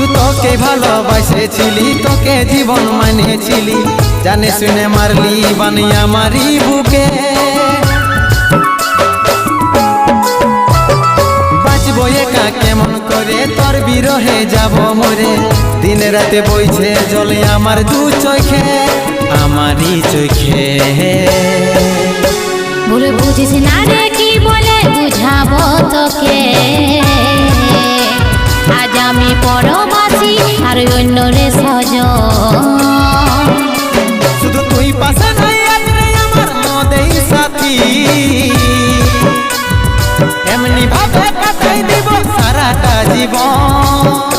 শুধু তোকে ভালোবাসেছিলি, তোকে জীবন মানেছিলি। জানে শুনে মারলি বানিয়া মারি বুকে। বাঁচবো একা কেমন করে? তোর বিরহে যাব মরে। দিনে রাতে বইছে জলে আমার দু চোখে, আমারই চোখে। ভুলে বুঝিস না রে, কি বলে বুঝাবো আমি পরবাসী আর অন্য রে সজ শুধু তুই পাশে নাই আজ রে আমার মদেই সাথী। এমনি ভাবে কাটাই দিব সারাটা জীবন।